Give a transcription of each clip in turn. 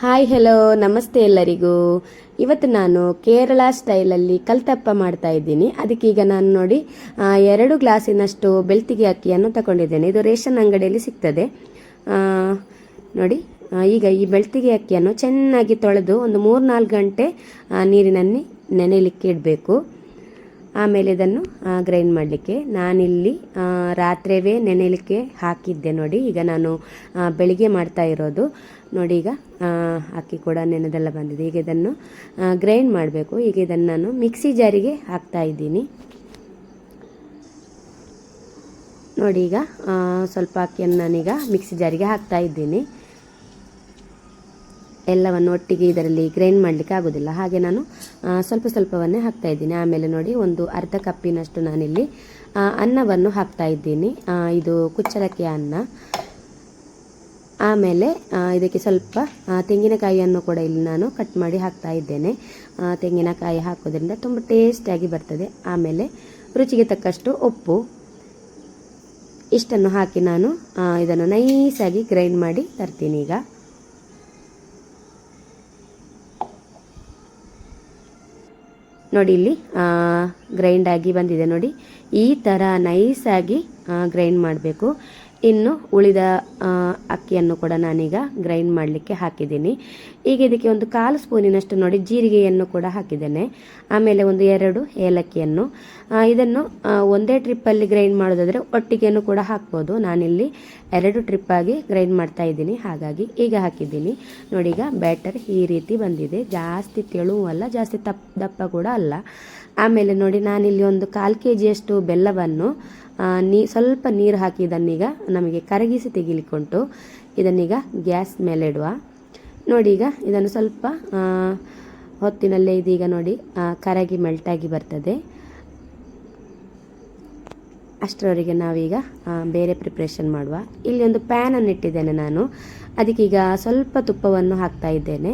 Hi, hello, ನಮಸ್ತೆ ಎಲ್ಲರಿಗೂ. ಇವತ್ತು ನಾನು ಕೇರಳ ಸ್ಟೈಲಲ್ಲಿ ಕಲ್ತಪ್ಪ ಮಾಡ್ತಾ ಇದ್ದೀನಿ. ಅದಕ್ಕೆ ಈಗ ನಾನು ನೋಡಿ ಎರಡು ಗ್ಲಾಸಿನಷ್ಟು ಬೆಳ್ತಿಗೆ ಅಕ್ಕಿಯನ್ನು ತಗೊಂಡಿದ್ದೇನೆ. ಇದು ರೇಷನ್ ಅಂಗಡಿಯಲ್ಲಿ ಸಿಗ್ತದೆ. ನೋಡಿ ಈಗ ಈ ಬೆಳ್ತಿಗೆ ಅಕ್ಕಿಯನ್ನು ಚೆನ್ನಾಗಿ ತೊಳೆದು ಒಂದು ಮೂರು ನಾಲ್ಕು ಗಂಟೆ ನೀರಿನಲ್ಲಿ ನೆನೆಯಲಿಕ್ಕೆ ಇಡಬೇಕು. ಆಮೇಲೆ ಇದನ್ನು ಗ್ರೈಂಡ್ ಮಾಡಲಿಕ್ಕೆ. ನಾನಿಲ್ಲಿ ರಾತ್ರಿವೇ ನೆನೆಲಿಕ್ಕೆ ಹಾಕಿದ್ದೆ ನೋಡಿ. ಈಗ ನಾನು ಬೆಳಿಗ್ಗೆ ಮಾಡ್ತಾ ಇರೋದು. ನೋಡಿ ಈಗ ಅಕ್ಕಿ ಕೂಡ ನೆನೆದೆಲ್ಲ ಬಂದಿದೆ. ಈಗ ಇದನ್ನು ಗ್ರೈಂಡ್ ಮಾಡಬೇಕು. ಈಗ ಇದನ್ನು ನಾನು ಮಿಕ್ಸಿ ಜಾರಿಗೆ ಹಾಕ್ತಾ ಇದ್ದೀನಿ. ನೋಡಿ ಈಗ ಸ್ವಲ್ಪ ಅಕ್ಕಿಯನ್ನು ನಾನೀಗ ಮಿಕ್ಸಿ ಜಾರಿಗೆ ಹಾಕ್ತಾ ಇದ್ದೀನಿ. ಎಲ್ಲವನ್ನು ಒಟ್ಟಿಗೆ ಇದರಲ್ಲಿ ಗ್ರೈಂಡ್ ಮಾಡಲಿಕ್ಕೆ ಆಗೋದಿಲ್ಲ. ಹಾಗೆ ನಾನು ಸ್ವಲ್ಪ ಸ್ವಲ್ಪವನ್ನೇ ಹಾಕ್ತಾ ಇದ್ದೀನಿ. ಆಮೇಲೆ ನೋಡಿ, ಒಂದು ಅರ್ಧ ಕಪ್ಪಿನಷ್ಟು ನಾನಿಲ್ಲಿ ಅನ್ನವನ್ನು ಹಾಕ್ತಾ ಇದ್ದೀನಿ. ಇದು ಕುಚ್ಚಲಕ್ಕಿ ಅನ್ನ. ಆಮೇಲೆ ಇದಕ್ಕೆ ಸ್ವಲ್ಪ ತೆಂಗಿನಕಾಯಿಯನ್ನು ಕೂಡ ಇಲ್ಲಿ ನಾನು ಕಟ್ ಮಾಡಿ ಹಾಕ್ತಾ ಇದ್ದೇನೆ. ತೆಂಗಿನಕಾಯಿ ಹಾಕೋದ್ರಿಂದ ತುಂಬ ಟೇಸ್ಟಿಯಾಗಿ ಬರ್ತದೆ. ಆಮೇಲೆ ರುಚಿಗೆ ತಕ್ಕಷ್ಟು ಉಪ್ಪು. ಇಷ್ಟನ್ನು ಹಾಕಿ ನಾನು ಇದನ್ನು ನೈಸಾಗಿ ಗ್ರೈಂಡ್ ಮಾಡಿ ತರ್ತೀನಿ ಈಗ. ನೋಡಿ ಇಲ್ಲಿ ಗ್ರೈಂಡ್ ಆಗಿ ಬಂದಿದೆ ನೋಡಿ. ಈ ಥರ ನೈಸಾಗಿ ಗ್ರೈಂಡ್ ಮಾಡಬೇಕು. ಇನ್ನು ಉಳಿದ ಅಕ್ಕಿಯನ್ನು ಕೂಡ ನಾನೀಗ ಗ್ರೈಂಡ್ ಮಾಡಲಿಕ್ಕೆ ಹಾಕಿದ್ದೀನಿ. ಈಗ ಇದಕ್ಕೆ ಒಂದು ಕಾಲು ಸ್ಪೂನಿನಷ್ಟು ನೋಡಿ ಜೀರಿಗೆಯನ್ನು ಕೂಡ ಹಾಕಿದ್ದೇನೆ. ಆಮೇಲೆ ಒಂದು ಎರಡು ಏಲಕ್ಕಿಯನ್ನು. ಇದನ್ನು ಒಂದೇ ಟ್ರಿಪ್ಪಲ್ಲಿ ಗ್ರೈಂಡ್ ಮಾಡೋದಾದರೆ ಒಟ್ಟಿಗೆಯನ್ನು ಕೂಡ ಹಾಕ್ಬೋದು. ನಾನಿಲ್ಲಿ ಎರಡು ಟ್ರಿಪ್ಪಾಗಿ ಗ್ರೈಂಡ್ ಮಾಡ್ತಾ ಇದ್ದೀನಿ. ಹಾಗಾಗಿ ಈಗ ಹಾಕಿದ್ದೀನಿ. ನೋಡಿ ಈಗ ಬ್ಯಾಟರ್ ಈ ರೀತಿ ಬಂದಿದೆ. ಜಾಸ್ತಿ ತೆಳುವಲ್ಲ, ಜಾಸ್ತಿ ತಪ್ಪ ದಪ್ಪ ಕೂಡ ಅಲ್ಲ. ಆಮೇಲೆ ನೋಡಿ ನಾನಿಲ್ಲಿ ಒಂದು ಕಾಲು ಕೆ ಜಿಯಷ್ಟು ಬೆಲ್ಲವನ್ನು ನೀ, ಸ್ವಲ್ಪ ನೀರು ಹಾಕಿ ಇದನ್ನೀಗ ನಮಗೆ ಕರಗಿಸಿ ತೆಗಿಲಿಕ್ಕುಂಟು. ಇದನ್ನೀಗ ಗ್ಯಾಸ್ ಮೇಲೆ ಇಡುವ ನೋಡಿ ಈಗ ಇದನ್ನು ಸ್ವಲ್ಪ ಹೊತ್ತಿನಲ್ಲೇ ಇದೀಗ ನೋಡಿ ಕರಗಿ ಮೆಲ್ಟಾಗಿ ಬರ್ತದೆ. ಅಷ್ಟರವರೆಗೆ ನಾವೀಗ ಬೇರೆ ಪ್ರಿಪ್ರೇಷನ್ ಮಾಡುವ. ಇಲ್ಲಿ ಒಂದು ಪ್ಯಾನನ್ನು ಇಟ್ಟಿದ್ದೇನೆ ನಾನು. ಅದಕ್ಕೀಗ ಸ್ವಲ್ಪ ತುಪ್ಪವನ್ನು ಹಾಕ್ತಾ ಇದ್ದೇನೆ.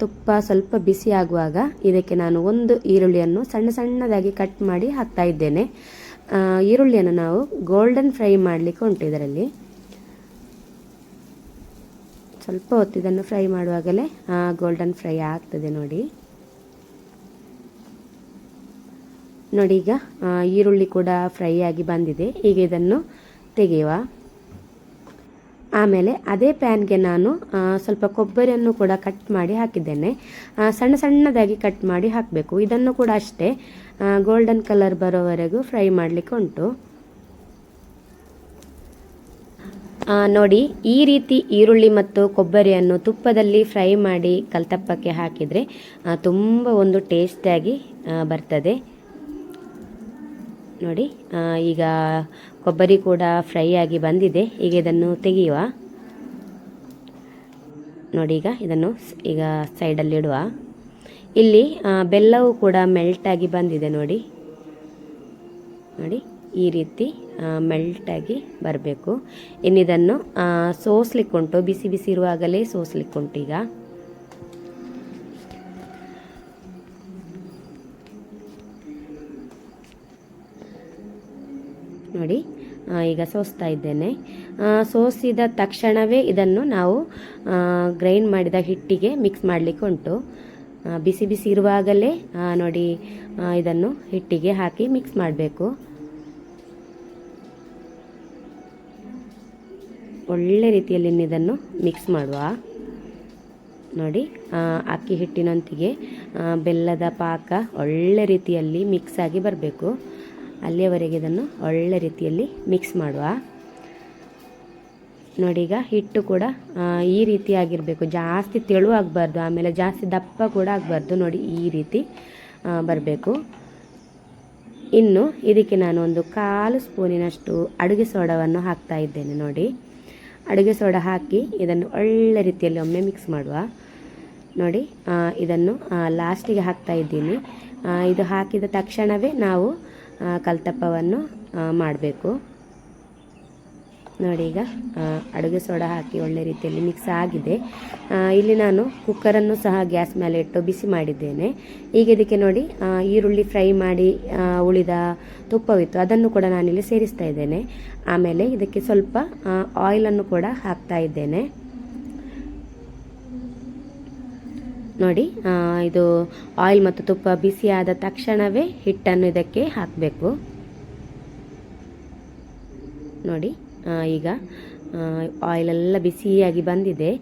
ತುಪ್ಪ ಸ್ವಲ್ಪ ಬಿಸಿ ಆಗುವಾಗ ಇದಕ್ಕೆ ನಾನು ಒಂದು ಈರುಳ್ಳಿಯನ್ನು ಸಣ್ಣ ಸಣ್ಣದಾಗಿ ಕಟ್ ಮಾಡಿ ಹಾಕ್ತಾ ಇದ್ದೇನೆ. ಈರುಳ್ಳಿಯನ್ನು ನಾವು ಗೋಲ್ಡನ್ ಫ್ರೈ ಮಾಡಲಿಕ್ಕೆ ಉಂಟು ಇದರಲ್ಲಿ. ಸ್ವಲ್ಪ ಹೊತ್ತು ಇದನ್ನು ಫ್ರೈ ಮಾಡುವಾಗಲೇ ಗೋಲ್ಡನ್ ಫ್ರೈ ಆಗ್ತದೆ ನೋಡಿ. ನೋಡಿ ಈಗ ಈರುಳ್ಳಿ ಕೂಡ ಫ್ರೈ ಆಗಿ ಬಂದಿದೆ. ಈಗ ಇದನ್ನು ತೆಗೆಯುವ. ಆಮೇಲೆ ಅದೇ ಪ್ಯಾನ್ಗೆ ನಾನು ಸ್ವಲ್ಪ ಕೊಬ್ಬರಿಯನ್ನು ಕೂಡ ಕಟ್ ಮಾಡಿ ಹಾಕಿದ್ದೇನೆ. ಸಣ್ಣ ಸಣ್ಣದಾಗಿ ಕಟ್ ಮಾಡಿ ಹಾಕಬೇಕು. ಇದನ್ನು ಕೂಡ ಅಷ್ಟೇ ಗೋಲ್ಡನ್ ಕಲರ್ ಬರೋವರೆಗೂ ಫ್ರೈ ಮಾಡಲಿಕ್ಕೆ ಉಂಟು. ನೋಡಿ, ಈ ರೀತಿ ಈರುಳ್ಳಿ ಮತ್ತು ಕೊಬ್ಬರಿಯನ್ನು ತುಪ್ಪದಲ್ಲಿ ಫ್ರೈ ಮಾಡಿ ಕಲ್ತಪ್ಪಕ್ಕೆ ಹಾಕಿದರೆ ತುಂಬ ಒಂದು ಟೇಸ್ಟಿಯಾಗಿ ಬರ್ತದೆ. ನೋಡಿ ಈಗ ಕೊಬ್ಬರಿ ಕೂಡ ಫ್ರೈ ಆಗಿ ಬಂದಿದೆ. ಈಗ ಇದನ್ನು ತೆಗೆಯುವ. ನೋಡಿ, ಈಗ ಇದನ್ನು ಈಗ ಸೈಡಲ್ಲಿಡುವ ಇಲ್ಲಿ ಬೆಲ್ಲವು ಕೂಡ ಮೆಲ್ಟಾಗಿ ಬಂದಿದೆ ನೋಡಿ. ನೋಡಿ, ಈ ರೀತಿ ಮೆಲ್ಟಾಗಿ ಬರಬೇಕು. ಇನ್ನಿದನ್ನು ಸೋಸ್ಲಿಕ್ಕುಂಟು, ಬಿಸಿ ಬಿಸಿ ಇರುವಾಗಲೇ ಸೋಸ್ಲಿಕ್ಕುಂಟು ಈಗ. ನೋಡಿ ಈಗ ಸೋಸ್ತಾ ಇದ್ದೇನೆ. ಸೋಸಿದ ತಕ್ಷಣವೇ ಇದನ್ನು ನಾವು ಗ್ರೈಂಡ್ ಮಾಡಿದ ಹಿಟ್ಟಿಗೆ ಮಿಕ್ಸ್ ಮಾಡಲಿಕ್ಕೆ ಉಂಟು. ಬಿಸಿ ಬಿಸಿ ಇರುವಾಗಲೇ ನೋಡಿ ಇದನ್ನು ಹಿಟ್ಟಿಗೆ ಹಾಕಿ ಮಿಕ್ಸ್ ಮಾಡಬೇಕು. ಒಳ್ಳೆ ರೀತಿಯಲ್ಲಿ ಇದನ್ನು ಮಿಕ್ಸ್ ಮಾಡುವ. ನೋಡಿ ಅಕ್ಕಿ ಹಿಟ್ಟಿನೊಂದಿಗೆ ಬೆಲ್ಲದ ಪಾಕ ಒಳ್ಳೆ ರೀತಿಯಲ್ಲಿ ಮಿಕ್ಸ್ ಆಗಿ ಬರಬೇಕು. ಅಲ್ಲಿಯವರೆಗೆ ಇದನ್ನು ಒಳ್ಳೆ ರೀತಿಯಲ್ಲಿ ಮಿಕ್ಸ್ ಮಾಡುವ. ನೋಡಿ ಈಗ ಹಿಟ್ಟು ಕೂಡ ಈ ರೀತಿ ಆಗಿರಬೇಕು. ಜಾಸ್ತಿ ತೆಳು ಆಗಬಾರ್ದು, ಆಮೇಲೆ ಜಾಸ್ತಿ ದಪ್ಪ ಕೂಡ ಆಗಬಾರ್ದು. ನೋಡಿ ಈ ರೀತಿ ಬರಬೇಕು. ಇನ್ನು ಇದಕ್ಕೆ ನಾನು ಒಂದು ಕಾಲು ಸ್ಪೂನಿನಷ್ಟು ಅಡುಗೆ ಸೋಡವನ್ನು ಹಾಕ್ತಾ ಇದ್ದೇನೆ. ನೋಡಿ, ಅಡುಗೆ ಸೋಡ ಹಾಕಿ ಇದನ್ನು ಒಳ್ಳೆ ರೀತಿಯಲ್ಲಿ ಒಮ್ಮೆ ಮಿಕ್ಸ್ ಮಾಡುವ. ನೋಡಿ ಇದನ್ನು ಲಾಸ್ಟಿಗೆ ಹಾಕ್ತಾ ಇದ್ದೀನಿ. ಇದು ಹಾಕಿದ ತಕ್ಷಣವೇ ನಾವು ಕಲ್ತಪ್ಪವನ್ನು ಮಾಡಬೇಕು. ನೋಡಿ ಈಗ ಅಡುಗೆ ಸೋಡಾ ಹಾಕಿ ಒಳ್ಳೆ ರೀತಿಯಲ್ಲಿ ಮಿಕ್ಸ್ ಆಗಿದೆ. ಇಲ್ಲಿ ನಾನು ಕುಕ್ಕರನ್ನು ಸಹ ಗ್ಯಾಸ್ ಮೇಲೆ ಇಟ್ಟು ಬಿಸಿ ಮಾಡಿದ್ದೇನೆ. ಈಗ ಇದಕ್ಕೆ ನೋಡಿ ಈರುಳ್ಳಿ ಫ್ರೈ ಮಾಡಿ ಉಳಿದ ತುಪ್ಪವಿತ್ತು. ಅದನ್ನು ಕೂಡ ನಾನಿಲ್ಲಿ ಸೇರಿಸ್ತಾ ಇದ್ದೇನೆ. ಆಮೇಲೆ ಇದಕ್ಕೆ ಸ್ವಲ್ಪ ಆಯಿಲನ್ನು ಕೂಡ ಹಾಕ್ತಾ ಇದ್ದೇನೆ. ನೋಡಿ ಇದು ಆಯಿಲ್ ಮತ್ತು ತುಪ್ಪ ಬಿಸಿಯಾದ ತಕ್ಷಣವೇ ಹಿಟ್ಟನ್ನು ಇದಕ್ಕೆ ಹಾಕಬೇಕು. ನೋಡಿ ಈಗ ಆಯಿಲೆಲ್ಲ ಬಿಸಿಯಾಗಿ ಬಂದಿದೆ.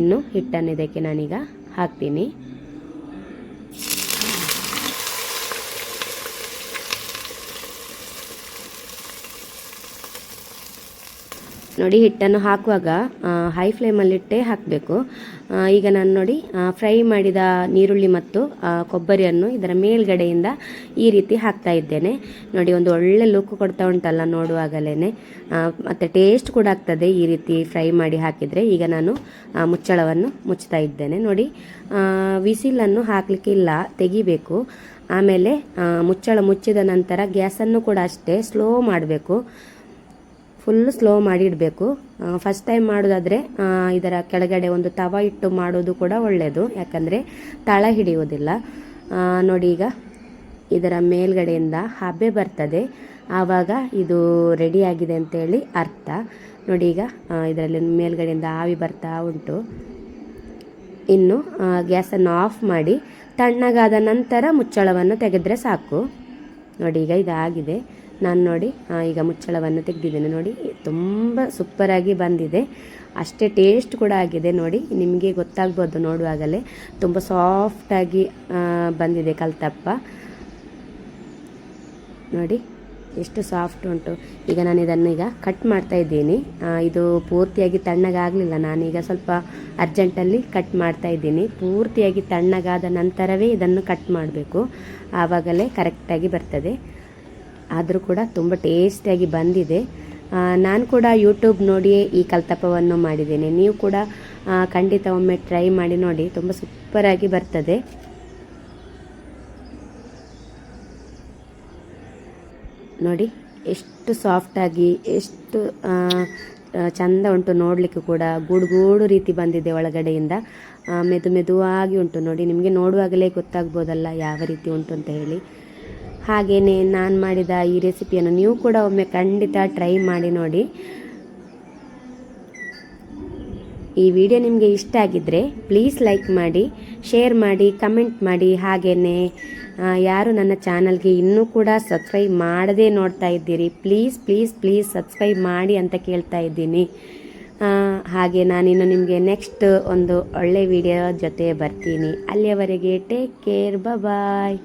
ಇನ್ನು ಹಿಟ್ಟನ್ನು ಇದಕ್ಕೆ ನಾನೀಗ ಹಾಕ್ತೀನಿ. ನೋಡಿ, ಹಿಟ್ಟನ್ನು ಹಾಕುವಾಗ ಹೈ ಫ್ಲೇಮಲ್ಲಿಟ್ಟೇ ಹಾಕಬೇಕು. ಈಗ ನಾನು ನೋಡಿ ಫ್ರೈ ಮಾಡಿದ ನೀರುಳ್ಳಿ ಮತ್ತು ಕೊಬ್ಬರಿಯನ್ನು ಇದರ ಮೇಲ್ಗಡೆಯಿಂದ ಈ ರೀತಿ ಹಾಕ್ತಾ ಇದ್ದೇನೆ. ನೋಡಿ, ಒಂದು ಒಳ್ಳೆ ಲುಕ್ ಕೊಡ್ತಾ ಉಂಟಲ್ಲ ನೋಡುವಾಗಲೇ ಮತ್ತು ಟೇಸ್ಟ್ ಕೂಡ ಆಗ್ತದೆ ಈ ರೀತಿ ಫ್ರೈ ಮಾಡಿ ಹಾಕಿದರೆ. ಈಗ ನಾನು ಮುಚ್ಚಳವನ್ನು ಮುಚ್ತಾ ಇದ್ದೇನೆ. ನೋಡಿ ವಿಸಿಲನ್ನು ಹಾಕಲಿಕ್ಕೆ ಇಲ್ಲ, ತೆಗಿಬೇಕು. ಆಮೇಲೆ ಮುಚ್ಚಳ ಮುಚ್ಚಿದ ನಂತರ ಗ್ಯಾಸನ್ನು ಕೂಡ ಅಷ್ಟೇ ಸ್ಲೋ ಮಾಡಬೇಕು. ಫುಲ್ ಸ್ಲೋ ಮಾಡಿ ಇಡಬೇಕು. ಫಸ್ಟ್ ಟೈಮ್ ಮಾಡೋದಾದರೆ ಇದರ ಕೆಳಗಡೆ ಒಂದು ತವ ಇಟ್ಟು ಮಾಡೋದು ಕೂಡ ಒಳ್ಳೆಯದು ಯಾಕಂದರೆ ತಳ ಹಿಡಿಯೋದಿಲ್ಲ ನೋಡಿ ಈಗ ಇದರ ಮೇಲ್ಗಡೆಯಿಂದ ಹಬೆ ಬರ್ತದೆ. ಆವಾಗ ಇದು ರೆಡಿಯಾಗಿದೆ ಅಂತೇಳಿ ಅರ್ಥ. ನೋಡಿ ಈಗ ಇದರಲ್ಲಿ ಮೇಲ್ಗಡೆಯಿಂದ ಆವಿ ಬರ್ತಾ ಉಂಟು. ಇನ್ನು ಗ್ಯಾಸನ್ನು ಆಫ್ ಮಾಡಿ ತಣ್ಣಗಾದ ನಂತರ ಮುಚ್ಚಳವನ್ನು ತೆಗೆದರೆ ಸಾಕು. ನೋಡಿ ಈಗ ಇದಾಗಿದೆ. ನಾನು ನೋಡಿ ಈಗ ಮುಚ್ಚಳವನ್ನು ತೆಗೆದಿದ್ದೇನೆ ನೋಡಿ. ತುಂಬ ಸೂಪರಾಗಿ ಬಂದಿದೆ. ಅಷ್ಟೇ ಟೇಸ್ಟ್ ಕೂಡ ಆಗಿದೆ ನೋಡಿ. ನಿಮಗೆ ಗೊತ್ತಾಗ್ಬೋದು ನೋಡುವಾಗಲೇ. ತುಂಬ ಸಾಫ್ಟಾಗಿ ಬಂದಿದೆ ಕಲ್ತಪ್ಪ. ನೋಡಿ, ಎಷ್ಟು ಸಾಫ್ಟ್ ಉಂಟು. ಈಗ ನಾನು ಇದನ್ನು ಈಗ ಕಟ್ ಮಾಡ್ತಾ ಇದ್ದೀನಿ. ಇದು ಪೂರ್ತಿಯಾಗಿ ತಣ್ಣಗಾಗಲಿಲ್ಲ. ನಾನೀಗ ಸ್ವಲ್ಪ ಅರ್ಜೆಂಟಲ್ಲಿ ಕಟ್ ಮಾಡ್ತಾ ಇದ್ದೀನಿ. ಪೂರ್ತಿಯಾಗಿ ತಣ್ಣಗಾದ ನಂತರವೇ ಇದನ್ನು ಕಟ್ ಮಾಡಬೇಕು. ಆವಾಗಲೇ ಕರೆಕ್ಟಾಗಿ ಬರ್ತದೆ. ಆದರೂ ಕೂಡ ತುಂಬ ಟೇಸ್ಟಿಯಾಗಿ ಬಂದಿದೆ. ನಾನು ಕೂಡ ಯೂಟ್ಯೂಬ್ ನೋಡಿಯೇ ಈ ಕಲ್ತಪ್ಪವನ್ನು ಮಾಡಿದ್ದೇನೆ. ನೀವು ಕೂಡ ಖಂಡಿತ ಒಮ್ಮೆ ಟ್ರೈ ಮಾಡಿ ನೋಡಿ. ತುಂಬ ಸೂಪರಾಗಿ ಬರ್ತದೆ. ನೋಡಿ, ಎಷ್ಟು ಸಾಫ್ಟಾಗಿ ಎಷ್ಟು ಚಂದ ಉಂಟು ನೋಡಲಿಕ್ಕೆ ಕೂಡ. ಗೂಡು ಗೂಡು ರೀತಿ ಬಂದಿದೆ ಒಳಗಡೆಯಿಂದ. ಮೆದು ಮೆದುವಾಗಿ ಉಂಟು ನೋಡಿ. ನಿಮಗೆ ನೋಡುವಾಗಲೇ ಗೊತ್ತಾಗ್ಬೋದಲ್ಲ ಯಾವ ರೀತಿ ಉಂಟು ಅಂತ ಹೇಳಿ. ಹಾಗೆಯೇ ನಾನು ಮಾಡಿದ ಈ ರೆಸಿಪಿಯನ್ನು ನೀವು ಕೂಡ ಒಮ್ಮೆ ಖಂಡಿತ ಟ್ರೈ ಮಾಡಿ ನೋಡಿ. ಈ ವಿಡಿಯೋ ನಿಮಗೆ ಇಷ್ಟ ಆಗಿದ್ದರೆ ಪ್ಲೀಸ್ ಲೈಕ್ ಮಾಡಿ ಶೇರ್ ಮಾಡಿ ಕಮೆಂಟ್ ಮಾಡಿ. ಹಾಗೆಯೇ ಯಾರು ನನ್ನ ಚಾನಲ್ಗೆ ಇನ್ನೂ ಕೂಡ ಸಬ್ಸ್ಕ್ರೈಬ್ ಮಾಡದೇ ನೋಡ್ತಾ ಇದ್ದೀರಿ ಪ್ಲೀಸ್ ಪ್ಲೀಸ್ ಪ್ಲೀಸ್ ಸಬ್ಸ್ಕ್ರೈಬ್ ಮಾಡಿ ಅಂತ ಕೇಳ್ತಾ ಇದ್ದೀನಿ. ಹಾಗೆ ನಾನಿನ್ನು ನಿಮಗೆ ನೆಕ್ಸ್ಟ್ ಒಂದು ಒಳ್ಳೆ ವಿಡಿಯೋ ಜೊತೆ ಬರ್ತೀನಿ. ಅಲ್ಲಿಯವರೆಗೆ ಟೇಕ್ ಕೇರ್ ಬಾಯ್